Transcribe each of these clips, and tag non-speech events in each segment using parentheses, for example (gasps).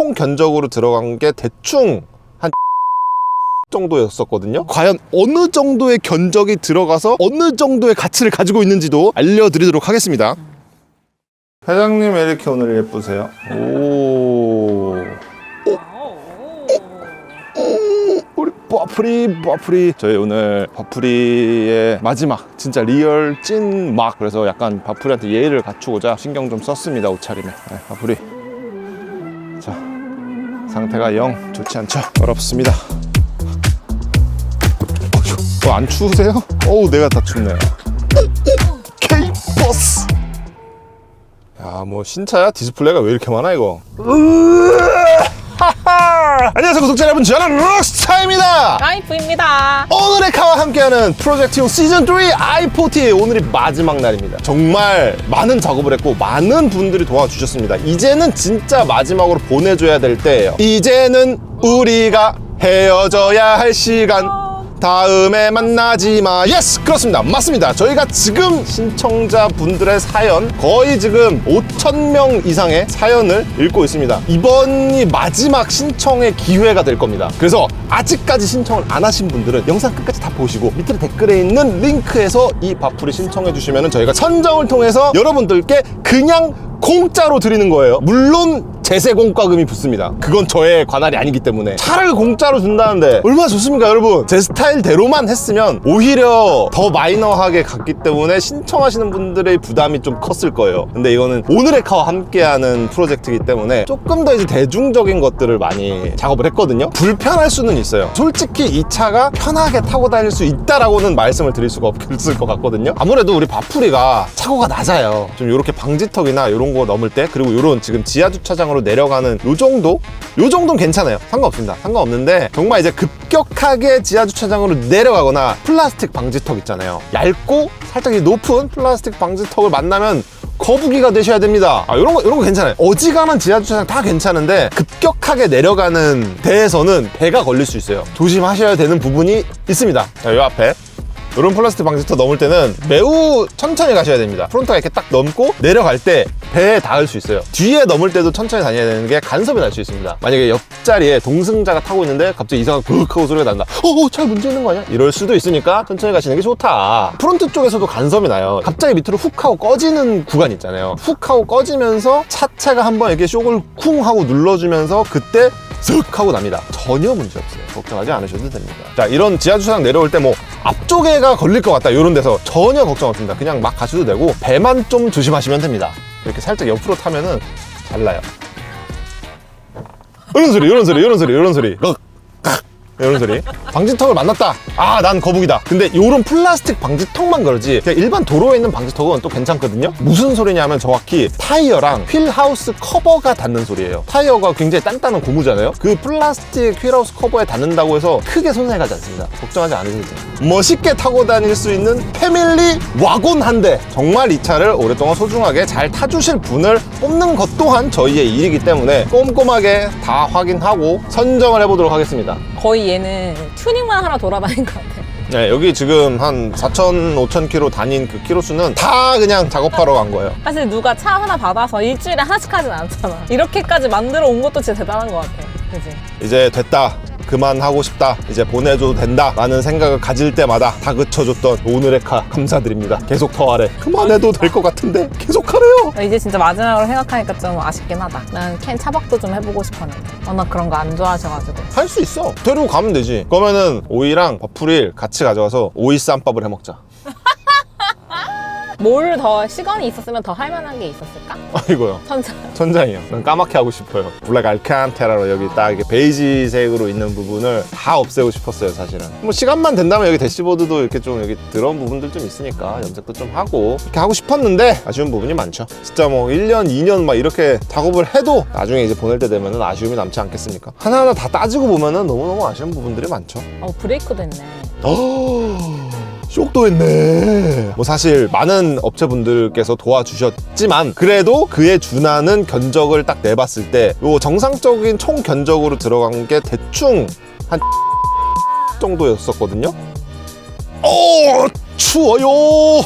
총 견적으로 들어간 게 대충 한 (laughs) 정도였었거든요. 과연 어느 정도의 견적이 들어가서 어느 정도의 가치를 가지고 있는지도 알려드리도록 하겠습니다. 회장님 왜 이렇게 오늘 예쁘세요? 오. 우리 버프리 버프리 저희 오늘 버프리의 마지막 진짜 리얼 찐 막 그래서 약간 버프리한테 예의를 갖추고자 신경 좀 썼습니다 옷차림에 네, 버프리 자 상태가 영 좋지 않죠? 어렵습니다. 어, 안 추우세요? 어우 내가 다 춥네요. K-버스 야뭐 신차야? 디스플레이가 왜 이렇게 많아 이거 안녕하세요 구독자 여러분. 저는 록스타입니다. 라이프입니다. 오늘의 카와 함께하는 프로젝트용 시즌3 i40 오늘이 마지막 날입니다. 정말 많은 작업을 했고 많은 분들이 도와주셨습니다. 이제는 진짜 마지막으로 보내줘야 될 때예요. 이제는 우리가 헤어져야 할 시간 다음에 만나지 마. 예스! 그렇습니다. 맞습니다. 저희가 지금 신청자분들의 사연, 거의 지금 5,000명 이상의 사연을 읽고 있습니다. 이번이 마지막 신청의 기회가 될 겁니다. 그래서 아직까지 신청을 안 하신 분들은 영상 끝까지 다 보시고 밑에 댓글에 있는 링크에서 이 바풀이 신청해 주시면 저희가 선정을 통해서 여러분들께 그냥 공짜로 드리는 거예요. 물론 제세 공과금이 붙습니다. 그건 저의 관할이 아니기 때문에 차를 공짜로 준다는데 얼마나 좋습니까, 여러분? 제 스타일대로만 했으면 오히려 더 마이너하게 갔기 때문에 신청하시는 분들의 부담이 좀 컸을 거예요. 근데 이거는 오늘의 카와 함께하는 프로젝트이기 때문에 조금 더 이제 대중적인 것들을 많이 작업을 했거든요. 불편할 수는 있어요. 솔직히 이 차가 편하게 타고 다닐 수 있다라고는 말씀을 드릴 수가 없을 것 같거든요. 아무래도 우리 바풀이가 차고가 낮아요. 좀 이렇게 방지턱이나 이런 거 넘을 때 그리고 이런 지금 지하 주차장으로 내려가는 요 정도? 요 정도는 괜찮아요. 상관없습니다. 상관없는데 정말 이제 급격하게 지하 주차장으로 내려가거나 플라스틱 방지턱 있잖아요. 얇고 살짝 이 높은 플라스틱 방지턱을 만나면 거북이가 되셔야 됩니다. 아, 이런 거, 이런 거 괜찮아요. 어지간한 지하주차장 다 괜찮은데 급격하게 내려가는 데에서는 배가 걸릴 수 있어요. 조심하셔야 되는 부분이 있습니다. 자, 요 앞에. 이런 플라스틱 방지턱 넘을 때는 매우 천천히 가셔야 됩니다. 프론트가 이렇게 딱 넘고 내려갈 때 배에 닿을 수 있어요. 뒤에 넘을 때도 천천히 다녀야 되는 게 간섭이 날 수 있습니다. 만약에 옆자리에 동승자가 타고 있는데 갑자기 이상한 그 하고 소리가 난다. 어, 어, 차 문제 있는 거 아니야? 이럴 수도 있으니까 천천히 가시는 게 좋다. 프론트 쪽에서도 간섭이 나요. 갑자기 밑으로 훅 하고 꺼지는 구간 있잖아요. 훅 하고 꺼지면서 차체가 한번 이렇게 쇼을 쿵 하고 눌러주면서 그때 쓱 하고 납니다. 전혀 문제 없어요. 걱정하지 않으셔도 됩니다. 자, 이런 지하주차장 내려올 때뭐 앞쪽에가 걸릴 것 같다. 이런 데서 전혀 걱정 없습니다. 그냥 막 가셔도 되고 배만 좀 조심하시면 됩니다. 이렇게 살짝 옆으로 타면은 잘 나요. 이런 소리, 이런 소리, 이런 소리, 이런 소리. 이런 소리. 방지턱을 만났다. 아, 난 거북이다. 근데 요런 플라스틱 방지턱만 그러지. 그냥 일반 도로에 있는 방지턱은 또 괜찮거든요. 무슨 소리냐면 정확히 타이어랑 휠하우스 커버가 닿는 소리예요. 타이어가 굉장히 단단한 고무잖아요. 그 플라스틱 휠하우스 커버에 닿는다고 해서 크게 손상이 가지 않습니다. 걱정하지 않으셔도 돼요. 멋있게 타고 다닐 수 있는 패밀리 와곤 한 대. 정말 이 차를 오랫동안 소중하게 잘 타주실 분을 뽑는 것 또한 저희의 일이기 때문에 꼼꼼하게 다 확인하고 선정을 해보도록 하겠습니다. 거의 얘는 튜닝만 하러 돌아다닌 것 같아요. 네, 여기 지금 한 4천, 5천 킬로 다닌 그 킬로 수는 다 그냥 작업하러 간 거예요. 사실 누가 차 하나 받아서 일주일에 하나씩 하진 않잖아. 이렇게까지 만들어 온 것도 진짜 대단한 것 같아. 그지? 이제 됐다. 그만하고 싶다. 이제 보내줘도 된다. 라는 생각을 가질 때마다 다그쳐줬던 오늘의 카 감사드립니다. 계속 더 하래. 그만해도 될 것 같은데 계속 하래요. 이제 진짜 마지막으로 생각하니까 좀 아쉽긴 하다. 난 캔 차박도 좀 해보고 싶었는데. 워낙 그런 거 안 좋아하셔가지고. 할 수 있어. 데리고 가면 되지. 그러면은 오이랑 버프릴 같이 가져와서 오이 쌈밥을 해 먹자. 뭘 더 시간이 있었으면 더 할 만한 게 있었을까? 아이고요. 천사. 천장이요. 난 까맣게 하고 싶어요. 블랙 알칸테라로 여기 딱 이렇게 베이지색으로 있는 부분을 다 없애고 싶었어요, 사실은. 뭐 시간만 된다면 여기 대시보드도 이렇게 좀 여기 들어온 부분들 좀 있으니까 염색도 좀 하고 이렇게 하고 싶었는데 아쉬운 부분이 많죠. 진짜 뭐 1년, 2년 막 이렇게 작업을 해도 나중에 이제 보낼 때 되면은 아쉬움이 남지 않겠습니까? 하나하나 다 따지고 보면은 너무너무 아쉬운 부분들이 많죠. 어, 브레이크 됐네. (gasps) (gasps) 어, 쇼크도 했네. 뭐 사실 많은 업체분들께서 도와주셨지만 그래도 그에 준하는 견적을 딱 내봤을 때 요 정상적인 총 견적으로 들어간 게 대충 한 (laughs) 정도였었거든요. 오, 추워요.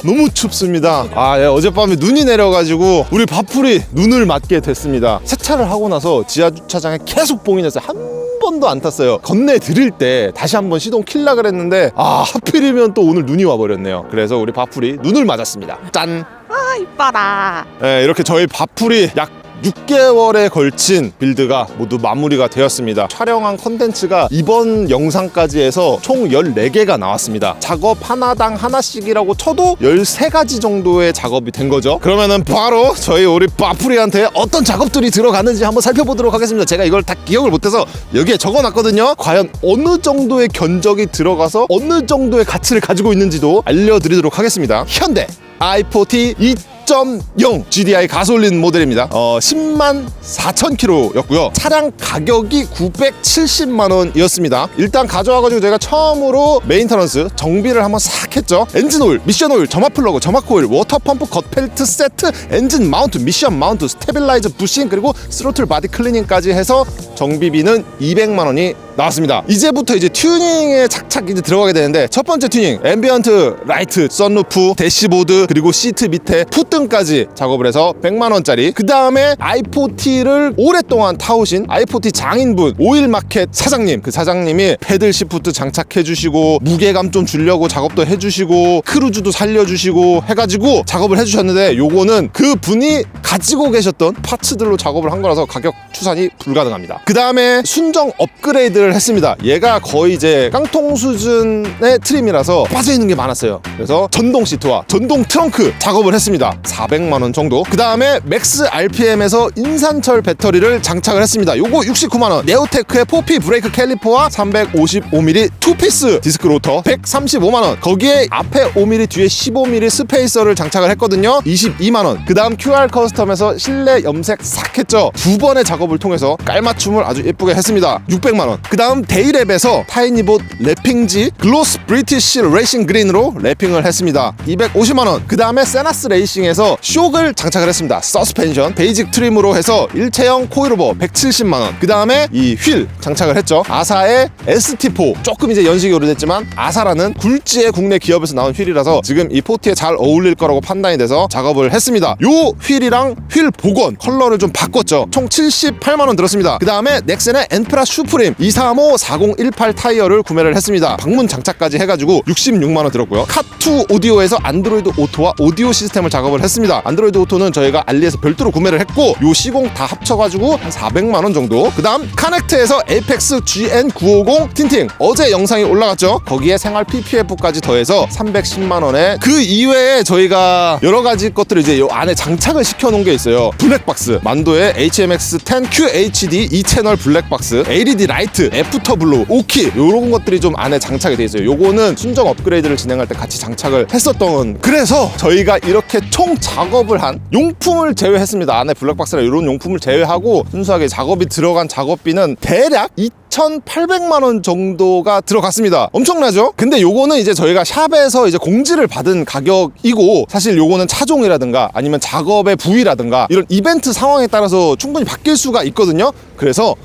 너무 춥습니다. 아, 예, 어젯밤에 눈이 내려가지고 우리 밥풀이 눈을 맞게 됐습니다. 세차를 하고 나서 지하 주차장에 계속 났어요. 한 번도 안 탔어요. 건네 드릴 때 다시 한번 시동 킬라 그랬는데 아 하필이면 또 오늘 눈이 와버렸네요. 그래서 우리 밥풀이 눈을 맞았습니다. 짠. 아 이뻐라. 네, 이렇게 저희 밥풀이 약 6개월에 걸친 빌드가 모두 마무리가 되었습니다. 촬영한 컨텐츠가 이번 영상까지 해서 총 14개가 나왔습니다. 작업 하나당 하나씩이라고 쳐도 13가지 정도의 작업이 된 거죠. 그러면은 바로 저희 우리 밥풀이한테 어떤 작업들이 들어가는지 한번 살펴보도록 하겠습니다. 제가 이걸 다 기억을 못해서 여기에 적어놨거든요. 과연 어느 정도의 견적이 들어가서 어느 정도의 가치를 가지고 있는지도 알려드리도록 하겠습니다. 현대 i40 2.0 GDI 가솔린 모델입니다. 어, 10만 4천 킬로였고요. 차량 가격이 970만 원이었습니다. 일단 가져와가지고 제가 처음으로 메인터넌스 정비를 한번 싹 했죠. 엔진 오일, 미션 오일, 점화 플러그, 점화 코일, 워터 펌프, 겉 펠트 세트, 엔진 마운트, 미션 마운트, 스테빌라이저 부싱 그리고 스로틀 바디 클리닝까지 해서 정비비는 200만 원이 나왔습니다. 이제부터 이제 튜닝에 착착 이제 들어가게 되는데 첫 번째 튜닝 앰비언트 라이트, 썬루프, 대시보드 그리고 시트 밑에 풋등까지 작업을 해서 100만 원짜리. 그 다음에 i40를 오랫동안 타오신 i40 장인분 오일 마켓 사장님 그 사장님이 패들 시프트 장착해 주시고 무게감 좀 주려고 작업도 해주시고 크루즈도 살려주시고 해가지고 작업을 해주셨는데 요거는 그 분이 가지고 계셨던 파츠들로 작업을 한 거라서 가격 추산이 불가능합니다. 그 다음에 순정 업그레이드 를 했습니다. 얘가 거의 이제 깡통 수준의 트림이라서 빠져 있는 게 많았어요. 그래서 전동 시트와 전동 트렁크 작업을 했습니다. 400만 원 정도. 그 다음에 맥스 RPM에서 인산철 배터리를 장착을 했습니다. 요거 69만 원. 네오테크의 4P 브레이크 캘리퍼와 355mm 투피스 디스크 로터 135만 원. 거기에 앞에 5mm 뒤에 15mm 스페이서를 장착을 했거든요. 22만 원. 그 다음 QR 커스텀에서 실내 염색 싹 했죠. 두 번의 작업을 통해서 깔맞춤을 아주 예쁘게 했습니다. 600만 원. 그 다음 데이랩에서 타이니봇 래핑지 글로스 브리티시 레이싱 그린으로 래핑을 했습니다. 250만 원. 그 다음에 세나스 레이싱에서 쇼크를 장착을 했습니다. 서스펜션 베이직 트림으로 해서 일체형 코일오버 170만 원. 그 다음에 이 휠 장착을 했죠. 아사의 ST4 조금 이제 연식이 오래됐지만 아사라는 굴지의 국내 기업에서 나온 휠이라서 지금 이 포티에 잘 어울릴 거라고 판단이 돼서 작업을 했습니다. 요 휠이랑 휠 복원 컬러를 좀 바꿨죠. 총 78만 원 들었습니다. 그 다음에 넥센의 엔프라 슈프림 235 4018 타이어를 구매를 했습니다. 방문 장착까지 해가지고 66만 원 들었고요. 카투 오디오에서 안드로이드 오토와 오디오 시스템을 작업을 했습니다. 안드로이드 오토는 저희가 알리에서 별도로 구매를 했고 요 시공 다 합쳐가지고 한 400만 원 정도. 그 다음 카넥트에서 에이펙스 GN950 틴팅 어제 영상이 올라갔죠. 거기에 생활 PPF까지 더해서 310만 원에 그 이외에 저희가 여러 가지 것들을 이제 요 안에 장착을 시켜놓은 게 있어요. 블랙박스 만도의 HMX10 QHD 2채널 블랙박스 LED 라이트 애프터블루 오키 요런 것들이 좀 안에 장착이 돼 있어요. 요거는 순정 업그레이드를 진행할 때 같이 장착을 했었던 그래서 저희가 이렇게 총 작업을 한 용품을 제외했습니다. 안에 블랙박스나 이런 용품을 제외하고 순수하게 작업이 들어간 작업비는 대략 2,800만 원 정도가 들어갔습니다. 엄청나죠? 근데 요거는 이제 저희가 샵에서 이제 공지를 받은 가격이고 사실 요거는 차종이라든가 아니면 작업의 부위라든가 이런 이벤트 상황에 따라서 충분히 바뀔 수가 있거든요. 그래서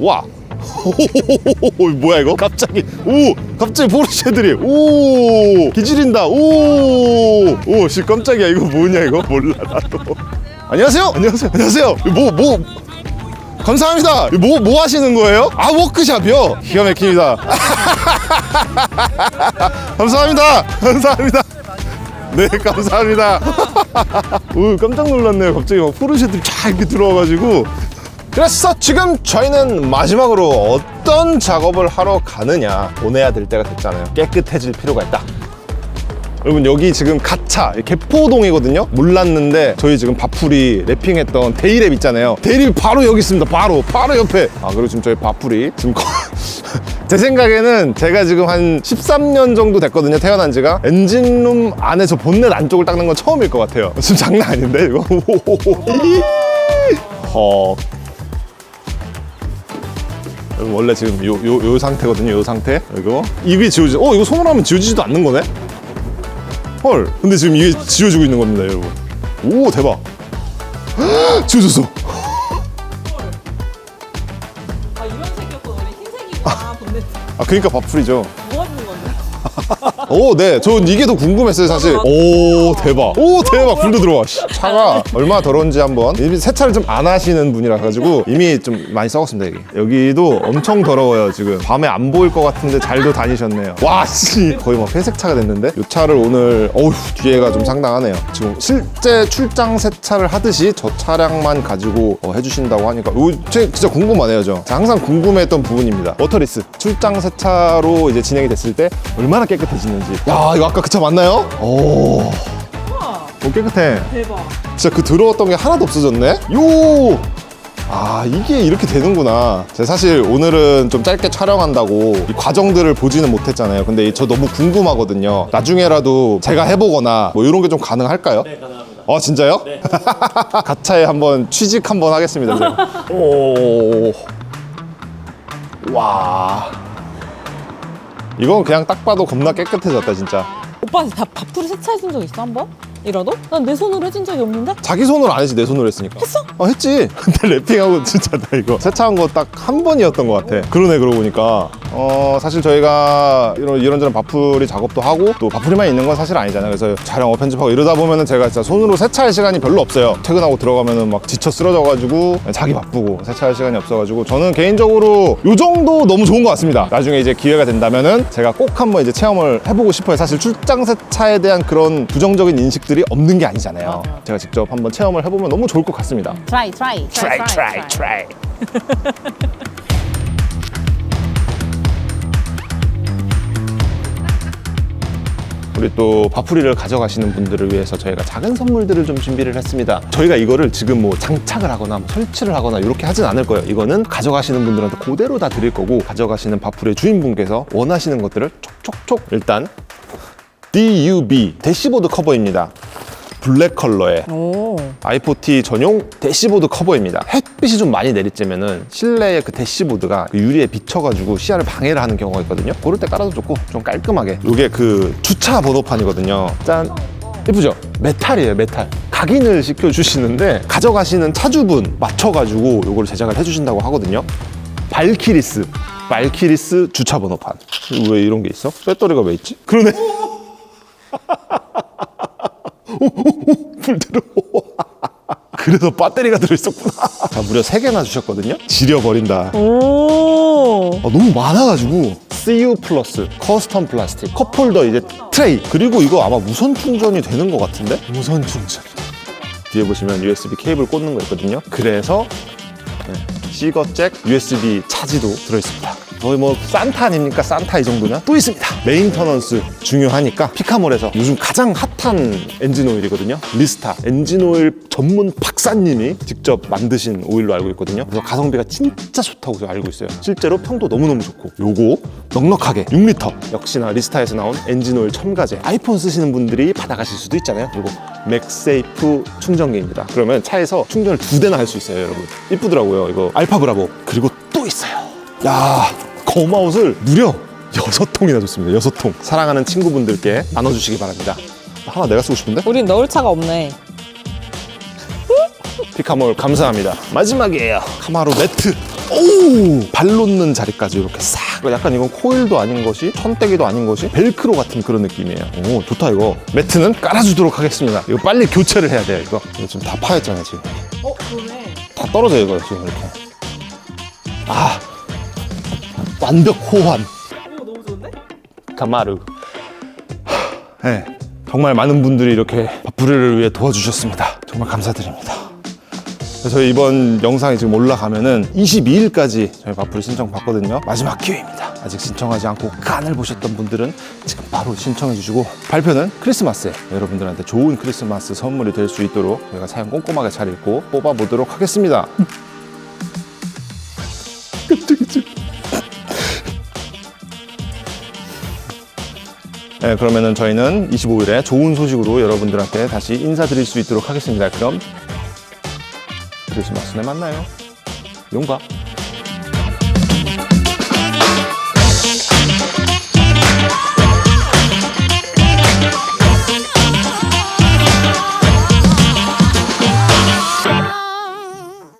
와. (laughs) 오, 뭐야 이거? 갑자기 오 갑자기 포르쉐들이. 오 기지린다. 오오씨 깜짝이야. 이거 뭐냐 이거? 몰라 나도. 안녕하세요. 안녕하세요. 안녕하세요. 뭐뭐 감사합니다. 뭐뭐 하시는 거예요? 아 워크샵이요? 기가 막힙니다. (laughs) 감사합니다. 감사합니다. 네 감사합니다. (laughs) 오 깜짝 놀랐네요. 갑자기 막 포르쉐들이 쫙 이렇게 들어와가지고 그래서 지금 저희는 마지막으로 어떤 작업을 하러 가느냐 보내야 될 때가 됐잖아요. 깨끗해질 필요가 있다. 여러분 여기 지금 가차 개포동이거든요? 몰랐는데 저희 지금 밥풀이 랩핑했던 데이랩 있잖아요. 데이랩이 바로 여기 있습니다. 바로 바로 옆에. 아 그리고 지금 저희 밥풀이 지금 거- (laughs) 제 생각에는 제가 지금 한 13년 정도 됐거든요 태어난 지가. 엔진룸 안에서 본넷 안쪽을 닦는 건 처음일 것 같아요. 지금 장난 아닌데 이거? (laughs) 헉 원래 지금 요, 요, 요 상태거든요 요 상태. 이거 입이 지워지 어 이거 손으로 하면 지워지지도 않는 거네? 헐. 근데 지금 이게 지워지고 있는 겁니다 여러분. 오 대박. 헉, (gasps) 지워졌어. 아 이런 색이었구나 원래 흰색이구나. 본네트 아 그러니까 밥풀이죠. 뭐 하는 건데? (laughs) 오, 네. 전 이게 더 궁금했어요, 사실. 오, 대박. 오, 대박. 불도 들어와. 씨. 차가 얼마나 더러운지 한번. 이미 세차를 좀 안 하시는 분이라 가지고 이미 좀 많이 썩었습니다, 여기. 여기도 엄청 더러워요, 지금. 밤에 안 보일 것 같은데 잘도 다니셨네요. 와, 씨. 거의 뭐 회색차가 됐는데? 이 차를 오늘, 어우, 뒤에가 좀 상당하네요. 지금 실제 출장 세차를 하듯이 저 차량만 가지고 어, 해주신다고 하니까. 이거 제- 진짜 궁금하네요, 저. 항상 궁금했던 부분입니다. 워터리스. 출장 세차로 이제 진행이 됐을 때 얼마나 깨끗 해지는지. 야, 이거 아까 그 차 맞나요? 오. 오, 깨끗해. 대박. 진짜 그 더러웠던 게 하나도 없어졌네? 요! 아, 이게 이렇게 되는구나. 제가 사실 오늘은 좀 짧게 촬영한다고 이 과정들을 보지는 못했잖아요. 근데 이- 저 너무 궁금하거든요. 나중에라도 제가 해보거나 뭐 이런 게 좀 가능할까요? 네, 가능합니다. 어, 진짜요? 네. (laughs) 가차에 한번 취직 한번 하겠습니다. 제가. 오. 와. 이건 그냥 딱 봐도 겁나 깨끗해졌다, 진짜. 오빠 밥, 밥풀이 세차해준 적 있어 한 번? 이라도? 난 내 손으로 해준 적이 없는데? 자기 손으로 안 했지 내 손으로 했으니까 했어? 어 했지 (laughs) 근데 랩핑하고 진짜 나 이거 세차한 거 딱 한 번이었던 것 같아 그러네 그러고 보니까 어 사실 저희가 이런 이런저런 바풀이 작업도 하고 또 바풀이만 있는 건 사실 아니잖아요. 그래서 촬영 편집하고 이러다 보면은 제가 진짜 손으로 세차할 시간이 별로 없어요. 퇴근하고 들어가면은 막 지쳐 쓰러져가지고 자기 바쁘고 세차할 시간이 없어가지고 저는 개인적으로 요 정도 너무 좋은 것 같습니다. 나중에 이제 기회가 된다면은 제가 꼭 한번 이제 체험을 해보고 싶어요. 사실 출장 세차에 대한 그런 부정적인 인식들이 없는 게 아니잖아요. 제가 직접 한번 체험을 해보면 너무 좋을 것 같습니다. 트라이 트라이 try, try, try. (laughs) 우리 또 바풀이를 가져가시는 분들을 위해서 저희가 작은 선물들을 좀 준비를 했습니다. 저희가 이거를 지금 뭐 장착을 하거나 뭐 설치를 하거나 이렇게 하진 않을 거예요. 이거는 가져가시는 분들한테 그대로 다 드릴 거고 가져가시는 바풀의 주인분께서 원하시는 것들을 촉촉촉 일단 DUB 대시보드 커버입니다. 블랙 컬러의 오 i40 전용 대시보드 커버입니다. 햇빛이 좀 많이 내리쬐면은 실내의 그 대시보드가 그 유리에 비쳐가지고 시야를 방해를 하는 경우가 있거든요. 그럴 때 깔아도 좋고 좀 깔끔하게. 이게 그 주차 번호판이거든요. 짠. 예쁘죠? 메탈이에요, 메탈. 각인을 시켜주시는데 가져가시는 차주분 맞춰가지고 이걸 제작을 해주신다고 하거든요. 발키리스. 발키리스 주차 번호판. 왜 이런 게 있어? 배터리가 왜 있지? 그러네. (laughs) 불 들어와. (laughs) 그래서 배터리가 들어있었구나. 자, 무려 3개나 주셨거든요. 지려버린다. 오. 아, 너무 많아가지고 CU 플러스 커스텀 플라스틱 컵홀더 이제 트레이 그리고 이거 아마 무선 충전이 되는 것 같은데 무선 충전 뒤에 보시면 USB 케이블 꽂는 거 있거든요 그래서 네, 시거잭 USB 차지도 들어있습니다 거의 뭐 산타 아닙니까? 산타 이 정도면 또 있습니다. 메인터넌스 중요하니까 피카몰에서 요즘 가장 핫한 엔진 오일이거든요. 리스타. 엔진 오일 전문 박사님이 직접 만드신 오일로 알고 있거든요. 그래서 가성비가 진짜 좋다고 알고 있어요. 실제로 평도 너무너무 좋고 요거 넉넉하게 6리터. 역시나 리스타에서 나온 엔진 오일 첨가제. 아이폰 쓰시는 분들이 받아가실 수도 있잖아요. 요거 맥세이프 충전기입니다. 그러면 차에서 충전을 두 대나 할 수 있어요 여러분. 이쁘더라고요 이거. 알파 브라보. 그리고 또 있어요. 야 거마옷을 무려 여섯 통이나 줬습니다 여섯 통 사랑하는 친구분들께 나눠주시기 바랍니다 하나 내가 쓰고 싶은데 우린 넣을 차가 없네. 피카몰 감사합니다. 마지막이에요. 카마로 매트. 오! 발 놓는 자리까지 이렇게 싹. 약간 이건 코일도 아닌 것이, 천대기도 아닌 것이, 벨크로 같은 그런 느낌이에요. 오, 좋다, 이거. 매트는 깔아주도록 하겠습니다. 이거 빨리 교체를 해야 돼요, 이거. 이거 지금 다 파였잖아, 지금. 어 그러네. 다 떨어져요, 이거 지금 이렇게. 아. 완벽 호환. 오 너무 좋은데? 가마루. 네, 정말 많은 분들이 이렇게 밥풀이를 위해 도와주셨습니다. 정말 감사드립니다. 그래서 이번 영상이 지금 올라가면은 22일까지 저희 밥풀이 신청 받거든요. 마지막 기회입니다. 아직 신청하지 않고 칸을 보셨던 분들은 지금 바로 신청해 주시고 발표는 크리스마스에 여러분들한테 좋은 크리스마스 선물이 될 수 있도록 저희가 사연 꼼꼼하게 잘 읽고 뽑아보도록 하겠습니다. 네, 그러면은 저희는 25일에 좋은 소식으로 여러분들한테 다시 인사드릴 수 있도록 하겠습니다. 그럼 크리스마스에 만나요. 용가.